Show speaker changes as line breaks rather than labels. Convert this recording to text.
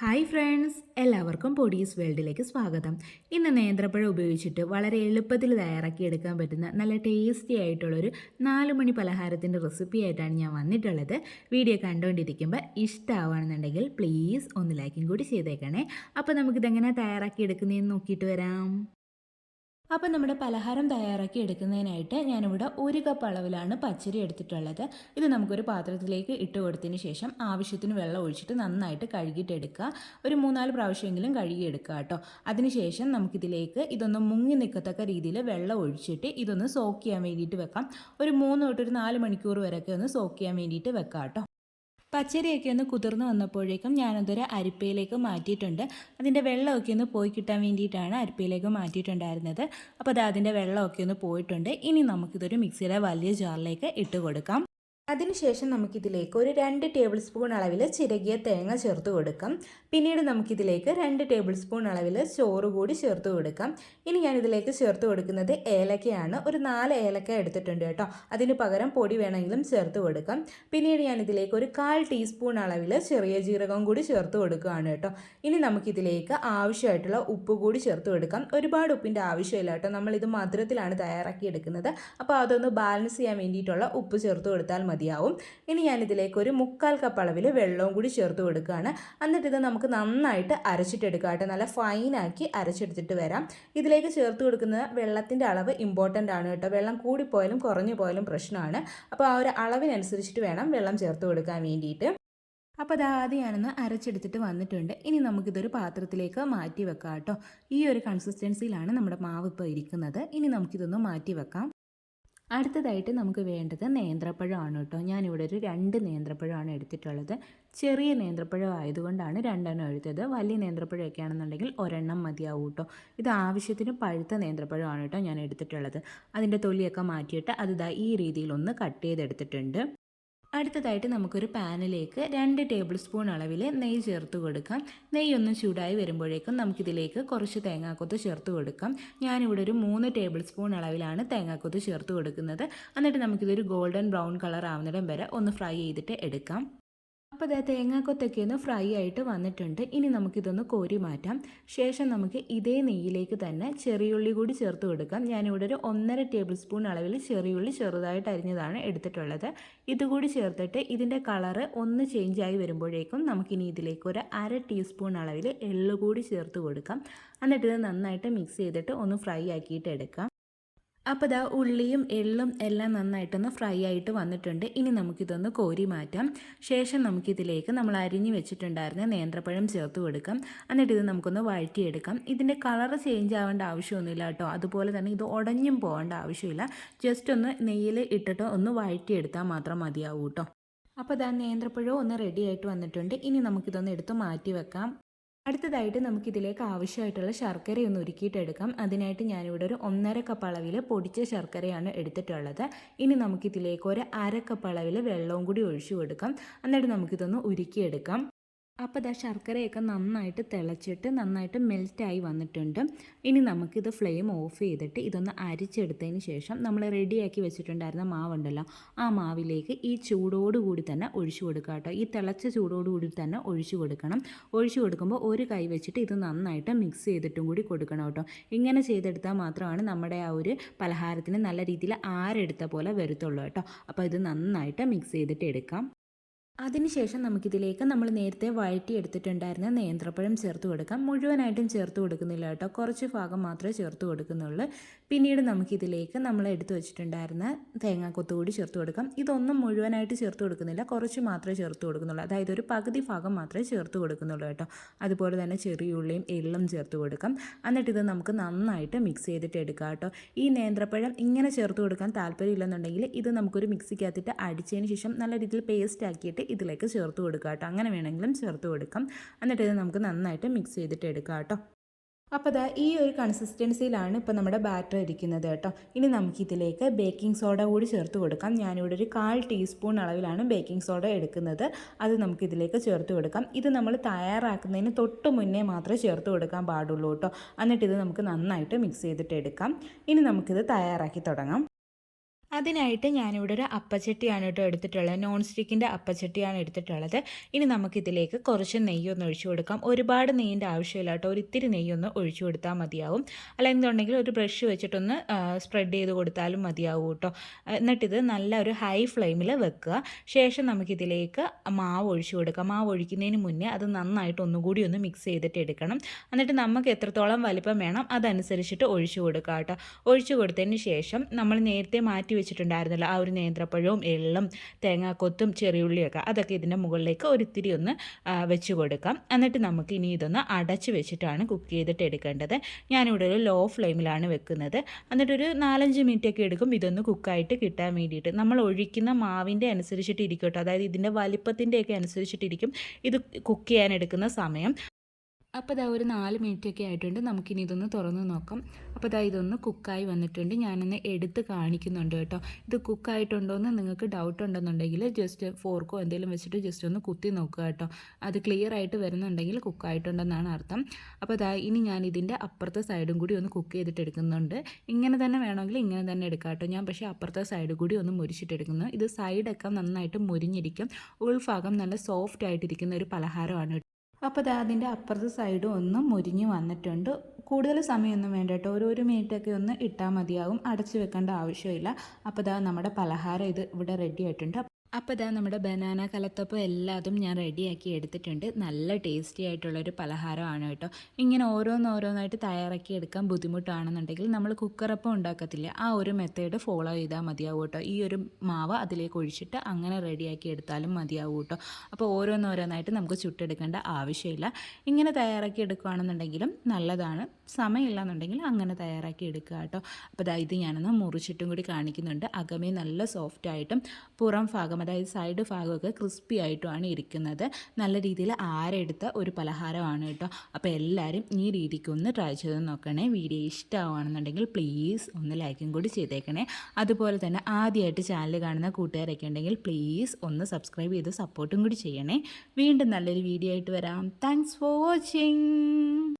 Hi friends എല്ലാവർക്കും പൊടീസ് വേൾഡിലേക്ക് സ്വാഗതം. ഇന്ന് നേന്ത്രപ്പഴം ഉപയോഗിച്ചിട്ട് വളരെ എളുപ്പത്തിൽ തയ്യാറാക്കി എടുക്കാൻ പറ്റുന്ന നല്ല ടേസ്റ്റി ആയിട്ടുള്ളൊരു നാല് മണി പലഹാരത്തിന്റെ റെസിപ്പി ആയിട്ടാണ് ഞാൻ വന്നിട്ടുള്ളത്. വീഡിയോ കണ്ടുകൊണ്ടിരിക്കുമ്പോൾ ഇഷ്ടമാവുകയാണെന്നുണ്ടെങ്കിൽ പ്ലീസ് ഒന്ന് ലൈക്കും കൂടി ചെയ്തേക്കണേ. അപ്പോൾ നമുക്കിതെങ്ങനെ തയ്യാറാക്കി എടുക്കുന്നതെന്ന് നോക്കിയിട്ട് വരാം. അപ്പോൾ നമ്മുടെ പലഹാരം തയ്യാറാക്കി എടുക്കുന്നതിനായിട്ട് ഞാനിവിടെ ഒരു കപ്പ് അളവിലാണ് പച്ചരി എടുത്തിട്ടുള്ളത്. ഇത് നമുക്കൊരു പാത്രത്തിലേക്ക് ഇട്ട് കൊടുത്തതിന് ശേഷം ആവശ്യത്തിന് വെള്ളം ഒഴിച്ചിട്ട് നന്നായിട്ട് കഴുകിയിട്ടെടുക്കുക. ഒരു മൂന്നാൽ പ്രാവശ്യമെങ്കിലും കഴുകിയെടുക്കുക കേട്ടോ. അതിനുശേഷം നമുക്കിതിലേക്ക് ഇതൊന്ന് മുങ്ങി നിൽക്കത്തക്ക രീതിയിൽ വെള്ളം ഒഴിച്ചിട്ട് ഇതൊന്ന് സോക്ക് ചെയ്യാൻ വേണ്ടിയിട്ട് വെക്കാം. ഒരു മൂന്ന് തൊട്ട് ഒരു നാല് മണിക്കൂർ വരെയൊക്കെ ഒന്ന് സോക്ക് ചെയ്യാൻ വേണ്ടിയിട്ട് വെക്കാം കേട്ടോ. പച്ചരിയൊക്കെ ഒന്ന് കുതിർന്ന് വന്നപ്പോഴേക്കും ഞാനതൊരു അരിപ്പയിലേക്ക് മാറ്റിയിട്ടുണ്ട്. അതിന്റെ വെള്ളമൊക്കെ ഒന്ന് പോയി കിട്ടാൻ വേണ്ടിയിട്ടാണ് അരിപ്പയിലേക്ക് മാറ്റിയിട്ടുണ്ടായിരുന്നത്. അപ്പോൾ അത് അതിന്റെ വെള്ളമൊക്കെ ഒന്ന് പോയിട്ടുണ്ട്. ഇനി നമുക്കിതൊരു മിക്സിയുടെ വലിയ ജാറിലേക്ക് ഇട്ട് കൊടുക്കാം. അതിനുശേഷം നമുക്കിതിലേക്ക് ഒരു രണ്ട് ടേബിൾ സ്പൂൺ അളവിൽ ചിരകിയ തേങ്ങ ചേർത്ത് കൊടുക്കാം. പിന്നീട് നമുക്കിതിലേക്ക് രണ്ട് ടേബിൾ സ്പൂൺ അളവിൽ ചോറ് കൂടി ചേർത്ത് കൊടുക്കാം. ഇനി ഞാനിതിലേക്ക് ചേർത്ത് കൊടുക്കുന്നത് ഏലക്കയാണ്. ഒരു നാല് ഏലക്ക എടുത്തിട്ടുണ്ട് കേട്ടോ. അതിന് പകരം പൊടി വേണമെങ്കിലും ചേർത്ത് കൊടുക്കാം. പിന്നീട് ഞാനിതിലേക്ക് ഒരു കാൽ ടീസ്പൂൺ അളവിൽ ചെറിയ ജീരകം കൂടി ചേർത്ത് കൊടുക്കുകയാണ് കേട്ടോ. ഇനി നമുക്കിതിലേക്ക് ആവശ്യമായിട്ടുള്ള ഉപ്പ് കൂടി ചേർത്ത് കൊടുക്കാം. ഒരുപാട് ഉപ്പിന്റെ ആവശ്യമില്ല കേട്ടോ. നമ്മളിത് മധുരത്തിലാണ് തയ്യാറാക്കി എടുക്കുന്നത് അപ്പോൾ അതൊന്ന് ബാലൻസ് ചെയ്യാൻ വേണ്ടിയിട്ടുള്ള ഉപ്പ് ചേർത്ത് കൊടുത്താൽ മതിയാവും. ഇനി ഞാനിതിലേക്ക് ഒരു മുക്കാൽ കപ്പ് അളവിൽ വെള്ളവും കൂടി ചേർത്ത് കൊടുക്കുകയാണ്. എന്നിട്ട് ഇത് നമുക്ക് നന്നായിട്ട് അരച്ചിട്ടെടുക്കാം കേട്ടോ. നല്ല ഫൈനാക്കി അരച്ചെടുത്തിട്ട് വരാം. ഇതിലേക്ക് ചേർത്ത് കൊടുക്കുന്ന വെള്ളത്തിന്റെ അളവ് ഇമ്പോർട്ടന്റ് ആണ് കേട്ടോ. വെള്ളം കൂടിപ്പോയാലും കുറഞ്ഞു പോയാലും പ്രശ്നമാണ്. അപ്പോൾ ആ ഒരു അളവിനനുസരിച്ചിട്ട് വേണം വെള്ളം ചേർത്ത് കൊടുക്കാൻ വേണ്ടിയിട്ട്. അപ്പോൾ അത് ആദ്യം ഞാനൊന്ന് അരച്ചെടുത്തിട്ട് വന്നിട്ടുണ്ട്. ഇനി നമുക്കിതൊരു പാത്രത്തിലേക്ക് മാറ്റി വെക്കാം കേട്ടോ. ഈ ഒരു കൺസിസ്റ്റൻസിയിലാണ് നമ്മുടെ മാവ് ഇപ്പോൾ ഇരിക്കുന്നത്. ഇനി നമുക്കിതൊന്ന് മാറ്റി വെക്കാം. അടുത്തതായിട്ട് നമുക്ക് വേണ്ടത് നേന്ത്രപ്പഴമാണ് കേട്ടോ. ഞാനിവിടെ ഒരു രണ്ട് നേന്ത്രപ്പഴമാണ് എടുത്തിട്ടുള്ളത്. ചെറിയ നേന്ത്രപ്പഴം ആയതുകൊണ്ടാണ് രണ്ടെണ്ണം എടുത്തത്. വലിയ നേന്ത്രപ്പഴമൊക്കെ ആണെന്നുണ്ടെങ്കിൽ ഒരെണ്ണം മതിയാവും കേട്ടോ. ഇത് ആവശ്യത്തിന് പഴുത്ത നേന്ത്രപ്പഴമാണ് കേട്ടോ ഞാൻ എടുത്തിട്ടുള്ളത്. അതിന്റെ തൊലിയൊക്കെ മാറ്റിയിട്ട് അത് ഈ രീതിയിലൊന്ന് കട്ട് ചെയ്തെടുത്തിട്ടുണ്ട്. അടുത്തതായിട്ട് നമുക്കൊരു പാനിലേക്ക് രണ്ട് ടേബിൾ സ്പൂൺ അളവിൽ നെയ്യ് ചേർത്ത് കൊടുക്കാം. നെയ്യ് ഒന്ന് ചൂടായി വരുമ്പോഴേക്കും നമുക്കിതിലേക്ക് കുറച്ച് തേങ്ങാക്കൊത്ത് ചേർത്ത് കൊടുക്കാം. ഞാനിവിടെ ഒരു മൂന്ന് ടേബിൾ സ്പൂൺ അളവിലാണ് തേങ്ങാക്കൊത്ത് ചേർത്ത് കൊടുക്കുന്നത്. എന്നിട്ട് നമുക്കിതൊരു ഗോൾഡൻ ബ്രൗൺ കളർ ആവുന്നിടം വരെ ഒന്ന് ഫ്രൈ ചെയ്തിട്ട് എടുക്കാം. അപ്പോൾ ഇതാ തേങ്ങാക്കൊത്തൊക്കെ ഒന്ന് ഫ്രൈ ആയിട്ട് വന്നിട്ടുണ്ട്. ഇനി നമുക്കിതൊന്ന് കോരി മാറ്റാം. ശേഷം നമുക്ക് ഇതേ നെയ്യിലേക്ക് തന്നെ ചെറിയുള്ളി കൂടി ചേർത്ത് കൊടുക്കാം. ഞാനിവിടെ ഒരു ഒന്നര ടേബിൾ സ്പൂൺ അളവിൽ ചെറിയുള്ളി ചെറുതായിട്ട് അരിഞ്ഞതാണ് എടുത്തിട്ടുള്ളത്. ഇതുകൂടി ചേർത്തിട്ട് ഇതിന്റെ കളറ് ഒന്ന് ചേഞ്ച് ആയി വരുമ്പോഴേക്കും നമുക്കിനി ഇതിലേക്ക് ഒരു അര ടീസ്പൂൺ അളവിൽ എള്ളു കൂടി ചേർത്ത് കൊടുക്കാം. എന്നിട്ട് ഇത് നന്നായിട്ട് മിക്സ് ചെയ്തിട്ട് ഒന്ന് ഫ്രൈ ആക്കിയിട്ട് എടുക്കാം. അപ്പോൾ ഇതാ ഉള്ളിയും എള്ളും എല്ലാം നന്നായിട്ടൊന്ന് ഫ്രൈ ആയിട്ട് വന്നിട്ടുണ്ട്. ഇനി നമുക്കിതൊന്ന് കോരി മാറ്റാം. ശേഷം നമുക്കിതിലേക്ക് നമ്മൾ അരിഞ്ഞു വെച്ചിട്ടുണ്ടായിരുന്ന നേന്ത്രപ്പഴം ചേർത്ത് കൊടുക്കാം. എന്നിട്ട് ഇത് നമുക്കൊന്ന് വഴറ്റിയെടുക്കാം. ഇതിന്റെ കളർ ചേഞ്ച് ആവേണ്ട ആവശ്യമൊന്നുമില്ല കേട്ടോ. അതുപോലെ തന്നെ ഇത് ഉടഞ്ഞും പോകേണ്ട ആവശ്യമില്ല. ജസ്റ്റ് ഒന്ന് നെയ്യിൽ ഇട്ടിട്ട് ഒന്ന് വഴറ്റിയെടുത്താൽ മാത്രം മതിയാവും കേട്ടോ. അപ്പോൾ ഇതാ നേന്ത്രപ്പഴവും ഒന്ന് റെഡി ആയിട്ട് വന്നിട്ടുണ്ട്. ഇനി നമുക്കിതൊന്ന് എടുത്ത് മാറ്റി വെക്കാം. അടുത്തതായിട്ട് നമുക്കിതിലേക്ക് ആവശ്യമായിട്ടുള്ള ശർക്കര ഒന്ന് ഉരുക്കിയിട്ടെടുക്കാം. അതിനായിട്ട് ഞാനിവിടെ ഒരു ഒന്നര കപ്പ് അളവിൽ പൊടിച്ച ശർക്കരയാണ് എടുത്തിട്ടുള്ളത്. ഇനി നമുക്കിതിലേക്ക് ഒരു അര കപ്പ് അളവിൽ വെള്ളവും കൂടി ഒഴിച്ചു കൊടുക്കാം. എന്നിട്ട് നമുക്കിതൊന്ന് ഉരുക്കിയെടുക്കാം. അപ്പോൾ ഇതാ ശർക്കരയൊക്കെ നന്നായിട്ട് തിളച്ചിട്ട് നന്നായിട്ട് മെൽറ്റായി വന്നിട്ടുണ്ട്. ഇനി നമുക്കിത് ഫ്ലെയിം ഓഫ് ചെയ്തിട്ട് ഇതൊന്ന് അരിച്ചെടുത്തതിന് ശേഷം നമ്മൾ റെഡിയാക്കി വെച്ചിട്ടുണ്ടായിരുന്ന മാവുണ്ടല്ലോ ആ മാവിലേക്ക് ഈ ചൂടോടുകൂടി തന്നെ ഒഴിച്ചു കൊടുക്കുക കേട്ടോ. ഈ തിളച്ച ചൂടോടുകൂടി തന്നെ ഒഴിച്ചു കൊടുക്കണം. ഒഴിച്ചു കൊടുക്കുമ്പോൾ ഒരു കൈ വെച്ചിട്ട് ഇത് നന്നായിട്ട് മിക്സ് ചെയ്തിട്ടും കൂടി കൊടുക്കണം കേട്ടോ. ഇങ്ങനെ ചെയ്തെടുത്താൽ മാത്രമാണ് നമ്മുടെ ആ ഒരു പലഹാരത്തിന് നല്ല രീതിയിൽ ആരെടുത്ത പോലെ വരുത്തുള്ളൂ കേട്ടോ. അപ്പോൾ ഇത് നന്നായിട്ട് മിക്സ് ചെയ്തിട്ട് എടുക്കാം. അതിനുശേഷം നമുക്കിതിലേക്ക് നമ്മൾ നേരത്തെ വഴറ്റി എടുത്തിട്ടുണ്ടായിരുന്ന നേന്ത്രപ്പഴം ചേർത്ത് കൊടുക്കാം. മുഴുവനായിട്ടും ചേർത്ത് കൊടുക്കുന്നില്ല കേട്ടോ. കുറച്ച് ഭാഗം മാത്രമേ ചേർത്ത് കൊടുക്കുന്നുള്ളൂ. പിന്നീട് നമുക്കിതിലേക്ക് നമ്മൾ എടുത്തു വെച്ചിട്ടുണ്ടായിരുന്ന തേങ്ങാക്കൊത്ത് കൂടി ചേർത്ത് കൊടുക്കാം. ഇതൊന്നും മുഴുവനായിട്ട് ചേർത്ത് കൊടുക്കുന്നില്ല. കുറച്ച് മാത്രമേ ചേർത്ത് കൊടുക്കുന്നുള്ളൂ. അതായത് ഒരു പകുതി ഭാഗം മാത്രമേ ചേർത്ത് കൊടുക്കുന്നുള്ളൂ കേട്ടോ. അതുപോലെ തന്നെ ചെറിയ ഉള്ളിയും എള്ളും ചേർത്ത് കൊടുക്കാം. എന്നിട്ട് ഇത് നമുക്ക് നന്നായിട്ട് മിക്സ് ചെയ്തിട്ട് എടുക്കാം കേട്ടോ. ഈ നേന്ത്രപ്പഴം ഇങ്ങനെ ചേർത്ത് കൊടുക്കാൻ താല്പര്യമില്ലെന്നുണ്ടെങ്കിൽ ഇത് നമുക്കൊരു മിക്സിക്കകത്തിട്ട് അടിച്ചതിന് ശേഷം നല്ല രീതിയിൽ പേസ്റ്റ് ആക്കിയിട്ട് ഇതിലേക്ക് ചേർത്ത് കൊടുക്കുക കേട്ടോ. അങ്ങനെ വേണമെങ്കിലും ചേർത്ത് കൊടുക്കാം. എന്നിട്ട് ഇത് നമുക്ക് നന്നായിട്ട് മിക്സ് ചെയ്തിട്ട് എടുക്കാം കേട്ടോ. അപ്പോൾ അതാ ഈ ഒരു കൺസിസ്റ്റൻസിയിലാണ് ഇപ്പോൾ നമ്മുടെ ബാറ്റർ ഇരിക്കുന്നത് കേട്ടോ. ഇനി നമുക്കിതിലേക്ക് ബേക്കിംഗ് സോഡ കൂടി ചേർത്ത് കൊടുക്കാം. ഞാനിവിടെ ഒരു കാൽ ടീസ്പൂൺ അളവിലാണ് ബേക്കിംഗ് സോഡ എടുക്കുന്നത്. അത് നമുക്കിതിലേക്ക് ചേർത്ത് കൊടുക്കാം. ഇത് നമ്മൾ തയ്യാറാക്കുന്നതിന് തൊട്ട് മുന്നേ മാത്രമേ ചേർത്ത് കൊടുക്കാൻ പാടുള്ളൂ കേട്ടോ. എന്നിട്ട് ഇത് നമുക്ക് നന്നായിട്ട് മിക്സ് ചെയ്തിട്ട് എടുക്കാം. ഇനി നമുക്കിത് തയ്യാറാക്കി തുടങ്ങാം. അതിനായിട്ട് ഞാനിവിടെ ഒരു അപ്പച്ചട്ടിയാണ് കേട്ടോ എടുത്തിട്ടുള്ളത്. നോൺ സ്റ്റിക്കിന്റെ അപ്പച്ചട്ടിയാണ് എടുത്തിട്ടുള്ളത്. ഇനി നമുക്കിതിലേക്ക് കുറച്ച് നെയ്യൊന്ന് ഒഴിച്ചു കൊടുക്കാം. ഒരുപാട് നെയ്യിന്റെ ആവശ്യമില്ല കേട്ടോ. ഒരു ഇത്തിരി നെയ്യൊന്ന് ഒഴിച്ചു കൊടുത്താൽ മതിയാവും. അല്ല എന്തുണ്ടെങ്കിൽ ഒരു ബ്രഷ് വെച്ചിട്ടൊന്ന് സ്പ്രെഡ് ചെയ്ത് കൊടുത്താലും മതിയാവും കേട്ടോ. എന്നിട്ടിത് നല്ല ഒരു ഹൈ ഫ്ലെയിമിൽ വെക്കുക. ശേഷം നമുക്കിതിലേക്ക് മാവ് ഒഴിച്ചു കൊടുക്കാം. മാവ് ഒഴിക്കുന്നതിന് മുന്നേ അത് നന്നായിട്ട് ഒന്നുകൂടി ഒന്ന് മിക്സ് ചെയ്തിട്ട് എടുക്കണം. എന്നിട്ട് നമുക്ക് എത്രത്തോളം വലിപ്പം വേണം അതനുസരിച്ചിട്ട് ഒഴിച്ചു കൊടുക്കുക കേട്ടോ. ഒഴിച്ചു കൊടുത്തതിന് ശേഷം നമ്മൾ നേരത്തെ മാറ്റി വെച്ചിട്ടുണ്ടായിരുന്നല്ലോ. ആ ഒരു നേന്ത്രപ്പഴവും എള്ളും തേങ്ങാക്കൊത്തും ചെറിയുള്ളിയൊക്കെ. അതൊക്കെ ഇതിന്റെ മുകളിലേക്ക് ഒരിത്തിരി ഒന്ന് വെച്ച് കൊടുക്കാം. എന്നിട്ട് നമുക്ക് ഇനി ഇതൊന്ന് അടച്ച് വെച്ചിട്ടാണ് കുക്ക് ചെയ്തിട്ട് എടുക്കേണ്ടത്. ഞാനിവിടെ ഒരു ലോ ഫ്ലെയിമിലാണ് വെക്കുന്നത്. എന്നിട്ടൊരു നാലഞ്ച് മിനിറ്റ് ഒക്കെ എടുക്കും ഇതൊന്ന് കുക്കായിട്ട് കിട്ടാൻ വേണ്ടിയിട്ട്. നമ്മൾ ഒഴിക്കുന്ന മാവിന്റെ അനുസരിച്ചിട്ട് ഇരിക്കട്ടോ അതായത് ഇതിന്റെ വലിപ്പത്തിന്റെയൊക്കെ അനുസരിച്ചിട്ടിരിക്കും ഇത് കുക്ക് ചെയ്യാൻ എടുക്കുന്ന സമയം. അപ്പോൾ ഇതാ ഒരു നാല് മിനിറ്റ് ഒക്കെ ആയിട്ടുണ്ട്. നമുക്കിനി ഇതൊന്ന് തുറന്ന് നോക്കാം. അപ്പോൾ ഇതാ ഇതൊന്ന് കുക്കായി വന്നിട്ടുണ്ട്. ഞാനൊന്ന് എടുത്ത് കാണിക്കുന്നുണ്ട് കേട്ടോ. ഇത് കുക്കായിട്ടുണ്ടോ എന്ന് നിങ്ങൾക്ക് ഡൗട്ട് ഉണ്ടെന്നുണ്ടെങ്കിൽ ജസ്റ്റ് ഫോർക്കോ എന്തെങ്കിലും വെച്ചിട്ട് ജസ്റ്റ് ഒന്ന് കുത്തി നോക്കുക കേട്ടോ. അത് ക്ലിയർ ആയിട്ട് വരുന്നുണ്ടെങ്കിൽ കുക്കായിട്ടുണ്ടെന്നാണ് അർത്ഥം. അപ്പോൾ ഇതാ ഇനി ഞാൻ ഇതിന്റെ അപ്പുറത്തെ സൈഡും കൂടി ഒന്ന് കുക്ക് ചെയ്തിട്ട് എടുക്കുന്നുണ്ട്. ഇങ്ങനെ തന്നെ വേണമെങ്കിൽ ഇങ്ങനെ തന്നെ എടുക്കാം കേട്ടോ. ഞാൻ പക്ഷേ അപ്പുറത്തെ സൈഡ് കൂടി ഒന്ന് മുരിച്ചിട്ടെടുക്കുന്നു ഇത് സൈഡൊക്കെ നന്നായിട്ട് മുരിഞ്ഞിരിക്കും. ഉൾഭാഗം നല്ല സോഫ്റ്റ് ആയിട്ടിരിക്കുന്ന ഒരു പലഹാരമാണ് അപ്പോൾ അത് അതിന്റെ അപ്പുറത്തെ സൈഡും ഒന്ന് മുരിഞ്ഞ് വന്നിട്ടുണ്ട്. കൂടുതൽ സമയമൊന്നും വേണ്ട കേട്ടോ. ഒരു ഒരു മിനിറ്റൊക്കെ ഒന്ന് ഇട്ടാൽ മതിയാവും. അടച്ച് വെക്കേണ്ട ആവശ്യമില്ല. അപ്പോൾ ഇതാ നമ്മുടെ പലഹാരം ഇത് ഇവിടെ റെഡി ആയിട്ടുണ്ട്. അപ്പോൾ ഇതാ നമ്മുടെ ബനാന കലത്തപ്പം എല്ലാതും ഞാൻ റെഡിയാക്കി എടുത്തിട്ടുണ്ട്. നല്ല ടേസ്റ്റി ആയിട്ടുള്ളൊരു പലഹാരമാണ് കേട്ടോ. ഇങ്ങനെ ഓരോന്നോരോന്നായിട്ട് തയ്യാറാക്കി എടുക്കാൻ ബുദ്ധിമുട്ടാണെന്നുണ്ടെങ്കിൽ നമ്മൾ കുക്കറപ്പം ഉണ്ടാക്കത്തില്ല. ആ ഒരു മെത്തേഡ് ഫോളോ ചെയ്താൽ മതിയാവും കേട്ടോ. ഈ ഒരു മാവ് അതിലേക്ക് ഒഴിച്ചിട്ട് അങ്ങനെ റെഡിയാക്കി എടുത്താലും മതിയാവും കേട്ടോ. അപ്പോൾ ഓരോന്നോരോന്നായിട്ട് നമുക്ക് ചുട്ടെടുക്കേണ്ട ആവശ്യമില്ല. ഇങ്ങനെ തയ്യാറാക്കി എടുക്കുകയാണെന്നുണ്ടെങ്കിലും നല്ലതാണ്. സമയമില്ല എന്നുണ്ടെങ്കിൽ അങ്ങനെ തയ്യാറാക്കി എടുക്കുക കേട്ടോ. അപ്പോൾ ഇതാ ഞാനൊന്ന് മുറിച്ചിട്ടും കൂടി കാണിക്കുന്നുണ്ട്. അകമേ നല്ല സോഫ്റ്റായിട്ടും പുറം ഭാഗം അതായത് സൈഡ് ഭാഗമൊക്കെ ക്രിസ്പി ആയിട്ടുമാണ് ഇരിക്കുന്നത്. നല്ല രീതിയിൽ ആരെടുത്ത ഒരു പലഹാരമാണ് കേട്ടോ. അപ്പോൾ എല്ലാവരും ഈ രീതിക്ക് ഒന്ന് ട്രൈ ചെയ്ത് നോക്കണേ. വീഡിയോ ഇഷ്ടമാണെന്നുണ്ടെങ്കിൽ പ്ലീസ് ഒന്ന് ലൈക്കും കൂടി ചെയ്തേക്കണേ. അതുപോലെ തന്നെ ആദ്യമായിട്ട് ചാനൽ കാണുന്ന കൂട്ടുകാരൊക്കെ ഉണ്ടെങ്കിൽ പ്ലീസ് ഒന്ന് സബ്സ്ക്രൈബ് ചെയ്ത് സപ്പോർട്ടും കൂടി ചെയ്യണേ. വീണ്ടും നല്ലൊരു വീഡിയോ ആയിട്ട് വരാം. Thanks for watching